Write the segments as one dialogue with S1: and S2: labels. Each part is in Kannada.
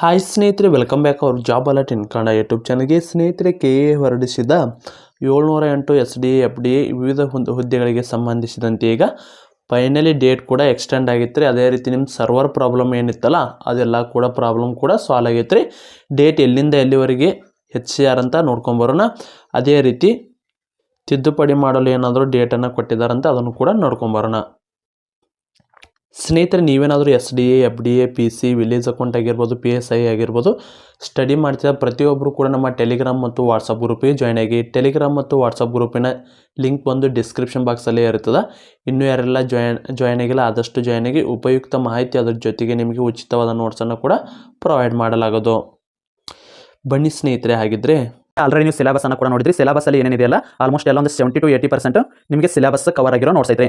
S1: ಹಾಯ್ ಸ್ನೇಹಿತರೆ ವೆಲ್ಕಮ್ ಬ್ಯಾಕ್ ಅವ್ರ job alert in Kannada YouTube ಚಾನಲ್ಗೆ ಸ್ನೇಹಿತರೆ, ಕೆ ಎ ಹೊರಡಿಸಿದ ಏಳ್ನೂರ ಎಂಟು ಎಸ್ ಡಿ ಎಫ್ ಡಿ ವಿವಿಧ ಒಂದು ಹುದ್ದೆಗಳಿಗೆ ಸಂಬಂಧಿಸಿದಂತೆ ಈಗ ಫೈನಲಿ ಡೇಟ್ ಕೂಡ ಎಕ್ಸ್ಟೆಂಡ್ ಆಗಿತ್ತು ರೀ ಅದೇ ರೀತಿ ನಿಮ್ಮ ಸರ್ವರ್ ಪ್ರಾಬ್ಲಮ್ ಏನಿತ್ತಲ್ಲ, ಅದೆಲ್ಲ ಕೂಡ ಪ್ರಾಬ್ಲಮ್ ಕೂಡ ಸಾಲ್ವ್ ಆಗೈತೆ ರೀ ಡೇಟ್ ಎಲ್ಲಿಂದ ಎಲ್ಲಿವರೆಗೆ ಹೆಚ್ಚಿಸ್ಯಾರ ಅಂತ ನೋಡ್ಕೊಂಬರೋಣ ಅದೇ ರೀತಿ ತಿದ್ದುಪಡಿ ಮಾಡಲು ಏನಾದರೂ ಡೇಟನ್ನು ಕೊಟ್ಟಿದ್ದಾರಂತ ಅದನ್ನು ಕೂಡ ನೋಡ್ಕೊಂಬರೋಣ ಸ್ನೇಹಿತರೆ, ನೀವೇನಾದರೂ S D A F D A P C village account ಆಗಿರ್ಬೋದು ಪಿ ಎಸ್ ಐ ಆಗಿರ್ಬೋದು ಸ್ಟಡಿ ಮಾಡ್ತಿದ್ದ ಪ್ರತಿಯೊಬ್ಬರು ಕೂಡ ನಮ್ಮ ಟೆಲಿಗ್ರಾಮ್ ಮತ್ತು ವಾಟ್ಸಪ್ ಗ್ರೂಪಿಗೆ ಜಾಯ್ನ್ ಆಗಿ. ಟೆಲಿಗ್ರಾಮ್ ಮತ್ತು ವಾಟ್ಸಪ್ ಗ್ರೂಪಿನ ಲಿಂಕ್ ಬಂದು ಡಿಸ್ಕ್ರಿಪ್ಷನ್ ಬಾಕ್ಸಲ್ಲೇ ಇರ್ತದೆ ಇನ್ನೂ ಯಾರೆಲ್ಲ ಜಾಯ್ನ್ ಜಾಯ್ನ್ ಆಗಿಲ್ಲ, ಆದಷ್ಟು ಜಾಯ್ನ್ ಆಗಿ ಉಪಯುಕ್ತ ಮಾಹಿತಿ ಅದ್ರ ಜೊತೆಗೆ ನಿಮಗೆ ಉಚಿತವಾದ ನೋಟ್ಸನ್ನು ಕೂಡ ಪ್ರೊವೈಡ್ ಮಾಡಲಾಗೋದು. ಬನ್ನಿ ಸ್ನೇಹಿತರೆ, ಹಾಗಿದ್ರೆ
S2: ಆಲ್ರೆಡಿ ನೀವು ಸಿಲೆಬಸ್ ಅನ್ನು ಕೂಡ ನೋಡಿದ್ರಿ. ಸಿಲೆಬಸ್ ಅಲ್ಲಿ ಏನೇನಿದೆಯಲ್ಲ ಆಲ್ಮೋಸ್ಟ್ ಎಲ್ಲ ಒಂದು ಸೆವೆಂಟಿ ಟು ಏಯ್ಟಿ ಪರ್ಸೆಂಟ್ ನಿಮಗೆ ಸಿಲೆಬಸ್ ಕವರ್ ಆಗಿರೋ ನೋಟ್ಸ್ ಐತ್ರಿ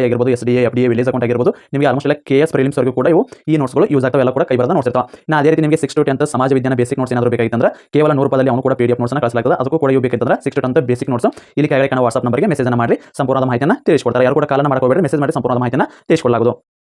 S2: ಐ ಆಗಿರ್ಬೋದು, S D F D village account ಆಗಿರ್ಬೋದು, ನಿಮಗೆ ಆಲ್ಮೋಸ್ಟ್ ಎಲ್ಲ ಕೆ ಎಸ್ ಪ್ರಿಲಿಮ್ಸ್ವರೆಗೂ ಕೂಡ ಇವು ಈ ನೋಟ್ಸ್ಗಳು ಯೂಸ್ ಆಗ್ತಾವೆ, ಎಲ್ಲ ಕೂಡ ಕೈ ಬರದ ನೋಟ್ಸ್ ನಾ ಅದೇ ರೀತಿ ನಿಮಗೆ ಸಿಕ್ಸ್ ಟು ಟೆಂತ್ ಸಮಾಜ ವಿಜ್ಞಾನ ಬೇಸಿಕ್ ನೋಟ್ಸ್ ಏನಾದರೂ ಬೇಕಾಗಿತ್ತಂದ್ರೆ, ಕೇವಲ ನೂರು ರೂಪಾಯಿ ಅವನು ಕೂಡ ಪಿ ಡಿ ಎಫ್ ನೋಟ್ಸ್ನ ಕಳಿಸಲಾಗ್ತದೆ. ಅದಕ್ಕೂ ಕೂಡ ಇವು ಬೇಕಂತಂದ್ರೆ six to tenth basic notes ಇಲ್ಲಿ ಕೆಳಗಡೆ ವಾಟ್ಸ್ಆಪ್ ನಂಬರ್ಗೆ ಮೆಸೇಜ್ ಮಾಡಿ ಸಂಪೂರ್ಣ ಮಾಹಿತಿಯನ್ನು ತಿಳಿಸ್ಕೊಡ್ತಾರೆ. ಯಾರು ಕೂಡ ಕಾಲನ ಮಾಡ್ಕೋಬೇಡಿ ಮೆಸೇಜ್ ಮಾಡಿ ಸಂಪೂರ್ಣ ಮಾಹಿತಿಯನ್ನು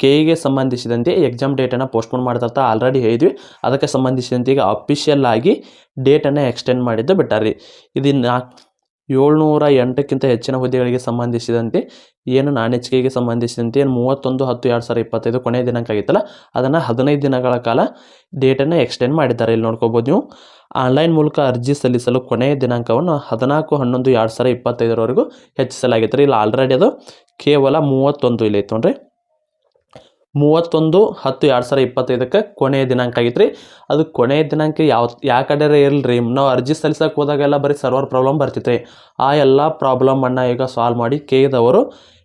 S2: ತಿಳಿಸ್ಕೊಳ್ಳಾಗೋದು
S1: ಕೆಗೆ ಸಂಬಂಧಿಸಿದಂತೆ ಎಕ್ಸಾಮ್ ಡೇಟನ್ನು ಪೋಸ್ಟ್ಪೋನ್ ಮಾಡ್ತಾ ಆಲ್ರೆಡಿ ಹೇಳಿದ್ವಿ. ಅದಕ್ಕೆ ಸಂಬಂಧಿಸಿದಂತೆ ಈಗ ಅಫಿಷಿಯಲ್ ಆಗಿ ಡೇಟನ್ನು ಎಕ್ಸ್ಟೆಂಡ್ ಮಾಡಿದ್ದು ಬಿಟ್ಟಾರ್ರಿ. ಇದು ನಾಲ್ಕು ಏಳ್ನೂರ ಎಂಟಕ್ಕಿಂತ ಹೆಚ್ಚಿನ ಹುದ್ದೆಗಳಿಗೆ ಸಂಬಂಧಿಸಿದಂತೆ, ಏನು ನಾನ್ಗೆ ಸಂಬಂಧಿಸಿದಂತೆ, ಏನು ಮೂವತ್ತೊಂದು, ಹತ್ತು, ಎರಡು ಸಾವಿರ ಇಪ್ಪತ್ತೈದು ಕೊನೆಯ ದಿನಾಂಕ ಆಗಿತ್ತಲ್ಲ, ಅದನ್ನು ಹದಿನೈದು ದಿನಗಳ ಕಾಲ ಡೇಟನ್ನು ಎಕ್ಸ್ಟೆಂಡ್ ಮಾಡಿದ್ದಾರೆ. ಇಲ್ಲಿ ನೋಡ್ಕೋಬೋದು ನೀವು. ಆನ್ಲೈನ್ ಮೂಲಕ ಅರ್ಜಿ ಸಲ್ಲಿಸಲು ಕೊನೆಯ ದಿನಾಂಕವನ್ನು ಹದಿನಾಲ್ಕು, ಹನ್ನೊಂದು, ಎರಡು ಸಾವಿರ ಇಪ್ಪತ್ತೈದರವರೆಗೂ ಹೆಚ್ಚಿಸಲಾಗಿತ್ತು ರೀ. ಇಲ್ಲಿ ಆಲ್ರೆಡಿ ಅದು ಕೇವಲ ಮೂವತ್ತೊಂದು ಇಲ್ಲಿ ಐತೆ ನೋಡ್ರಿ. ಮೂವತ್ತೊಂದು ಹತ್ತು ಎರಡು ಸಾವಿರ ಇಪ್ಪತ್ತೈದಕ್ಕೆ ಕೊನೆಯ ದಿನಾಂಕ ಆಗಿತ್ತು ರೀ ಅದು ಕೊನೆಯ ದಿನಾಂಕ ಯಾವ ಯಾವ ಕಡೆ ರೀ ನಾವು ಅರ್ಜಿ ಸಲ್ಲಿಸಕ್ಕೆ ಹೋದಾಗೆಲ್ಲ ಬರೀ ಸರ್ವರ್ ಪ್ರಾಬ್ಲಮ್ ಬರ್ತಿತ್ತು ರೀ ಆ ಎಲ್ಲ ಪ್ರಾಬ್ಲಮನ್ನು ಈಗ ಸಾಲ್ವ್ ಮಾಡಿ ಕೇದವರು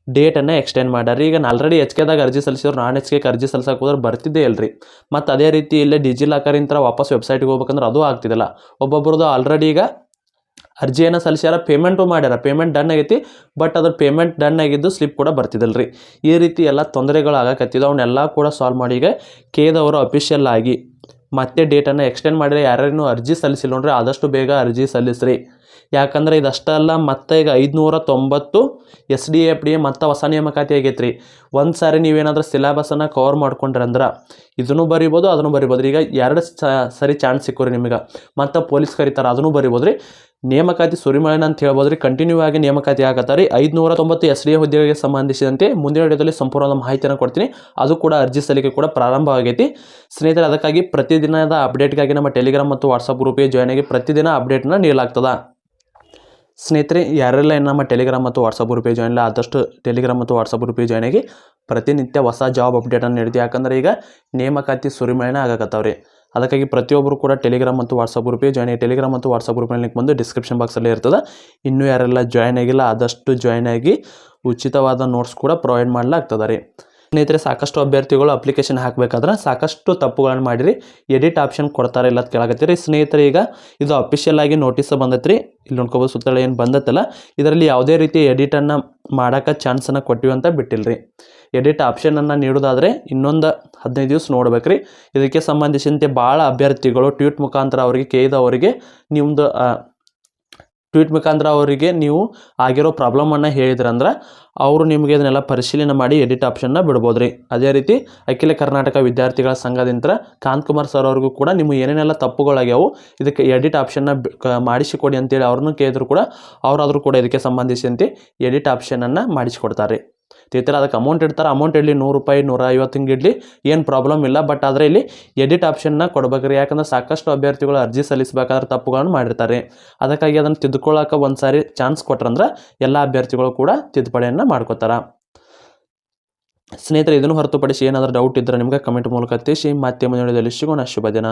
S1: ಡೇಟನ್ನು ಎಕ್ಸ್ಟೆಂಡ್ ಮಾಡ್ಯಾರ ಈಗ ನಾನು ಆಲ್ರೆಡಿ ಎಚ್ ಕೆದಾಗ ಅರ್ಜಿ ಸಲ್ಲಿಸಿದ್ರು, ನಾನ್ ಎಚ್ ಕೆಗೆ ಅರ್ಜಿ ಸಲ್ಲಿಸೋಕೆ ಹೋದ್ರೆ ಬರ್ತಿದ್ದೇ ಇಲ್ರಿ. ಮತ್ತು ಅದೇ ರೀತಿ ಇಲ್ಲೇ ಡಿಜಿ ಇಂತ ವಾಪಸ್ ವೆಬ್ಸೈಟ್ಗೆ ಹೋಗ್ಬೇಕಂದ್ರೆ ಅದು ಆಗ್ತಿದ್ದಿಲ್ಲ ಒಬ್ಬೊಬ್ಬರದು ಆಲ್ರೆಡಿ ಈಗ ಅರ್ಜಿಯನ್ನು ಸಲ್ಲಿಸ್ಯಾರ ಪೇಮೆಂಟು ಮಾಡ್ಯಾರ ಪೇಮೆಂಟ್ ಡನ್ ಆಗೈತಿ ಬಟ್ ಅದ್ರ ಪೇಮೆಂಟ್ ಡನ್ ಆಗಿದ್ದು ಸ್ಲಿಪ್ ಕೂಡ ಬರ್ತಿದ್ದಿಲ್ಲ ರೀ ಈ ರೀತಿ ಎಲ್ಲ ತೊಂದರೆಗಳು ಆಗಕತ್ತಿದ್ದು ಅವನ್ನೆಲ್ಲ ಕೂಡ ಸಾಲ್ವ್ ಮಾಡಿ ಈಗ ಕೇದವರು ಅಫಿಷಿಯಲ್ ಆಗಿ ಮತ್ತೆ ಡೇಟನ್ನು ಎಕ್ಸ್ಟೆಂಡ್ ಮಾಡಿದ್ರೆ ಯಾರ್ಯಾರು ಅರ್ಜಿ ಸಲ್ಲಿಸಿಲ್ಲ ನೋಡ್ರಿ, ಆದಷ್ಟು ಬೇಗ ಅರ್ಜಿ ಸಲ್ಲಿಸ್ರಿ. ಯಾಕಂದ್ರೆ ಇದಷ್ಟೇ ಅಲ್ಲ, ಮತ್ತೆ ಈಗ ಐದುನೂರ ತೊಂಬತ್ತು S D F D A ಮತ್ತು ಹೊಸ ನೇಮಕಾತಿ ಆಗೈತೆ ರೀ ಒಂದು ಸಾರಿ ನೀವೇನಾದ್ರೂ ಸಿಲೆಬಸನ್ನು ಕವರ್ ಮಾಡ್ಕೊಂಡ್ರಂದ್ರೆ ಇದನ್ನು ಬರಿಬೋದು, ಅದನ್ನು ಬರಿಬೋದು ಈಗ ಎರಡು ಸರಿ ಚಾನ್ಸ್ ಸಿಕ್ಕು ರೀ ನಿಮಗೆ. ಮತ್ತು ಪೊಲೀಸ್ ಕರೀತಾರೆ, ಅದನ್ನು ಬರಿಬೋದು ರೀ ನೇಮಕಾತಿ ಸುರಿಮಳೆನ ಅಂತ ಹೇಳ್ಬೋದು ರೀ ಕಂಟಿನ್ಯೂ ಆಗಿ ನೇಮಕಾತಿ ಆಗತ್ತಾರೆ. ಐದುನೂರ ತೊಂಬತ್ತು ಎಸ್ ಡಿ ಎ ಹುದ್ದೆಗಳಿಗೆ ಸಂಬಂಧಿಸಿದಂತೆ ಮುಂದಿನ ವಿಡಿಯೋದಲ್ಲಿ ಸಂಪೂರ್ಣ ಮಾಹಿತಿಯನ್ನು ಕೊಡ್ತೀನಿ. ಅದು ಕೂಡ ಅರ್ಜಿ ಸಲ್ಲಿಕೆ ಕೂಡ ಪ್ರಾರಂಭ ಆಗೈತಿ. ಸ್ನೇಹಿತರೆ, ಅದಕ್ಕಾಗಿ ಪ್ರತಿದಿನದ ಅಪ್ಡೇಟ್ಗಾಗಿ ನಮ್ಮ ಟೆಲಿಗ್ರಾಮ್ ಮತ್ತು ವಾಟ್ಸಪ್ ಗ್ರೂಪಿಗೆ ಜಾಯ್ನ್ ಆಗಿ ಪ್ರತಿದಿನ ಅಪ್ಡೇಟ್ನ ನೀಡಲಾಗ್ತದೆ. ಸ್ನೇಹಿತರೆ, ಯಾರೆಲ್ಲ ಏನು ನಮ್ಮ ಟೆಲಿಗ್ರಾಮ್ ಮತ್ತು ವಾಟ್ಸಪ್ ಗ್ರೂಪಿಗೆ ಜಾಯ್ನ್ ಇಲ್ಲ, ಆದಷ್ಟು ಟೆಲಿಗ್ರಾಮ್ ಮತ್ತು ವಾಟ್ಸಪ್ ಗ್ರೂಪಿಗೆ ಜಾಯ್ನ್ ಆಗಿ ಪ್ರತಿನಿತ್ಯ ಹೊಸ ಜಾಬ್ ಅಪ್ಡೇಟನ್ನು ನೀಡ್ತೀವಿ. ಯಾಕಂದರೆ ಈಗ ನೇಮಕಾತಿ ಸುರಿಮಳೆನ ಆಗಕತ್ತಾವ್ರಿ. ಅದಕ್ಕಾಗಿ ಪ್ರತಿಯೊಬ್ಬರು ಕೂಡ ಟೆಲಿಗ್ರಾಮ್ ಮತ್ತು ವಾಟ್ಸಪ್ ಗ್ರೂಪಿಗೆ ಜಾಯ್ನ್ ಆಗಿ ಟೆಲಿಗ್ರಾಮ್ ಮತ್ತು ವಾಟ್ಸಪ್ ಗ್ರೂಪ್ನಲ್ಲಿ ಲಿಂಕ್ ಬಂದು ಡಿಸ್ಕ್ರಿಪ್ಷನ್ ಬಾಕ್ಸಲ್ಲಿ ಇರ್ತದೆ. ಇನ್ನೂ ಯಾರೆಲ್ಲ ಜಾಯ್ನ್ ಆಗಿಲ್ಲ, ಆದಷ್ಟು ಜಾಯ್ನ್ ಆಗಿ ಉಚಿತವಾದ ನೋಟ್ಸ್ ಕೂಡ ಪ್ರೊವೈಡ್ ಮಾಡಲಾಗ್ತದೆ ರೀ. ಸ್ನೇಹಿತರೆ, ಸಾಕಷ್ಟು ಅಭ್ಯರ್ಥಿಗಳು ಅಪ್ಲಿಕೇಶನ್ ಹಾಕಬೇಕಾದ್ರೆ ಸಾಕಷ್ಟು ತಪ್ಪುಗಳನ್ನು ಮಾಡಿರಿ. ಎಡಿಟ್ ಆಪ್ಷನ್ ಕೊಡ್ತಾರೆ ಇಲ್ಲ ಕೇಳಾಕತ್ತೀರಿ. ಸ್ನೇಹಿತರೆ, ಈಗ ಇದು ಅಫಿಷಿಯಲ್ ಆಗಿ ನೋಟಿಸ್ ಬಂದೈತೆ ರೀ ಇಲ್ಲಿ ನೋಡ್ಕೋಬೋದು ಸುತ್ತಳ ಏನು ಬಂದತ್ತಲ್ಲ ಇದರಲ್ಲಿ ಯಾವುದೇ ರೀತಿ ಎಡಿಟನ್ನು ಮಾಡೋಕ್ಕೆ ಚಾನ್ಸನ್ನು ಕೊಟ್ಟಿವಿ ಅಂತ ಬಿಟ್ಟಿಲ್ಲ ರೀ ಎಡಿಟ್ ಆಪ್ಷನನ್ನು ನೀಡೋದಾದರೆ ಇನ್ನೊಂದು ಹದಿನೈದು ದಿವಸ ನೋಡ್ಬೇಕ್ರಿ. ಇದಕ್ಕೆ ಸಂಬಂಧಿಸಿದಂತೆ ಭಾಳ ಅಭ್ಯರ್ಥಿಗಳು ಟ್ವೀಟ್ ಮುಖಾಂತರ ಅವರಿಗೆ ಕೇಳಿದವರಿಗೆ ನಿಮ್ಮದು ಟ್ವೀಟ್ ಮುಖಾಂತರ ಅವರಿಗೆ ನೀವು ಆಗಿರೋ ಪ್ರಾಬ್ಲಮನ್ನು ಹೇಳಿದ್ರಂದ್ರೆ ಅವರು ನಿಮಗೆ ಇದನ್ನೆಲ್ಲ ಪರಿಶೀಲನೆ ಮಾಡಿ ಎಡಿಟ್ ಆಪ್ಷನ್ನ ಬಿಡ್ಬೋದು ರೀ ಅದೇ ರೀತಿ ಅಖಿಲ ಕರ್ನಾಟಕ ವಿದ್ಯಾರ್ಥಿಗಳ ಸಂಘದಿಂದ ಕಾಂತಕುಮಾರ್ ಸರ್ ಅವ್ರಿಗೂ ಕೂಡ ನಿಮ್ಮ ಏನೇನೆಲ್ಲ ತಪ್ಪುಗಳಾಗ್ಯಾವು ಇದಕ್ಕೆ ಎಡಿಟ್ ಆಪ್ಷನ್ನ ಮಾಡಿಸಿಕೊಡಿ ಅಂತೇಳಿ ಅವ್ರನ್ನೂ ಕೇಳಿದ್ರು ಕೂಡ ಅವರಾದರೂ ಕೂಡ ಇದಕ್ಕೆ ಸಂಬಂಧಿಸಿದಂತೆ ಎಡಿಟ್ ಆಪ್ಷನನ್ನು ಮಾಡಿಸಿಕೊಡ್ತಾರೆ ತೀತರ ಅದಕ್ಕೆ ಅಮೌಂಟ್ ಇಡ್ತಾರೆ. ಅಮೌಂಟ್ ಇಡಲಿ ನೂರು ರೂಪಾಯಿ, ನೂರ ಐವತ್ತು ಹಿಂಗೆ ಇಡಲಿ. ಏನು ಪ್ರಾಬ್ಲಮ್ ಇಲ್ಲ. ಬಟ್ ಆದರೆ ಇಲ್ಲಿ ಎಡಿಟ್ ಆಪ್ಷನ್ನ ಕೊಡ್ಬೇಕ್ರಿ ಯಾಕಂದ್ರೆ ಸಾಕಷ್ಟು ಅಭ್ಯರ್ಥಿಗಳು ಅರ್ಜಿ ಸಲ್ಲಿಸಬೇಕಾದ್ರೆ ತಪ್ಪುಗಳನ್ನು ಮಾಡಿರ್ತಾರೆ. ಅದಕ್ಕಾಗಿ ಅದನ್ನು ತಿದ್ದುಕೊಳ್ಳೋಕೆ ಒಂದು ಸಾರಿ ಚಾನ್ಸ್ ಕೊಟ್ರಂದ್ರೆ ಎಲ್ಲ ಅಭ್ಯರ್ಥಿಗಳು ಕೂಡ ತಿದ್ದುಪಡೆಯನ್ನು ಮಾಡ್ಕೋತಾರೆ. ಸ್ನೇಹಿತರೆ, ಇದನ್ನು ಹೊರತುಪಡಿಸಿ ಏನಾದರೂ ಡೌಟ್ ಇದ್ದರೆ ನಿಮಗೆ ಕಮೆಂಟ್ ಮೂಲಕ ತಿಳಿಸಿ. ಮಾಧ್ಯಮ ಮುಂದಿನ ವಿಡಿಯೋದಲ್ಲಿ ಸಿಗೋಣ. ಶುಭ ದಿನ.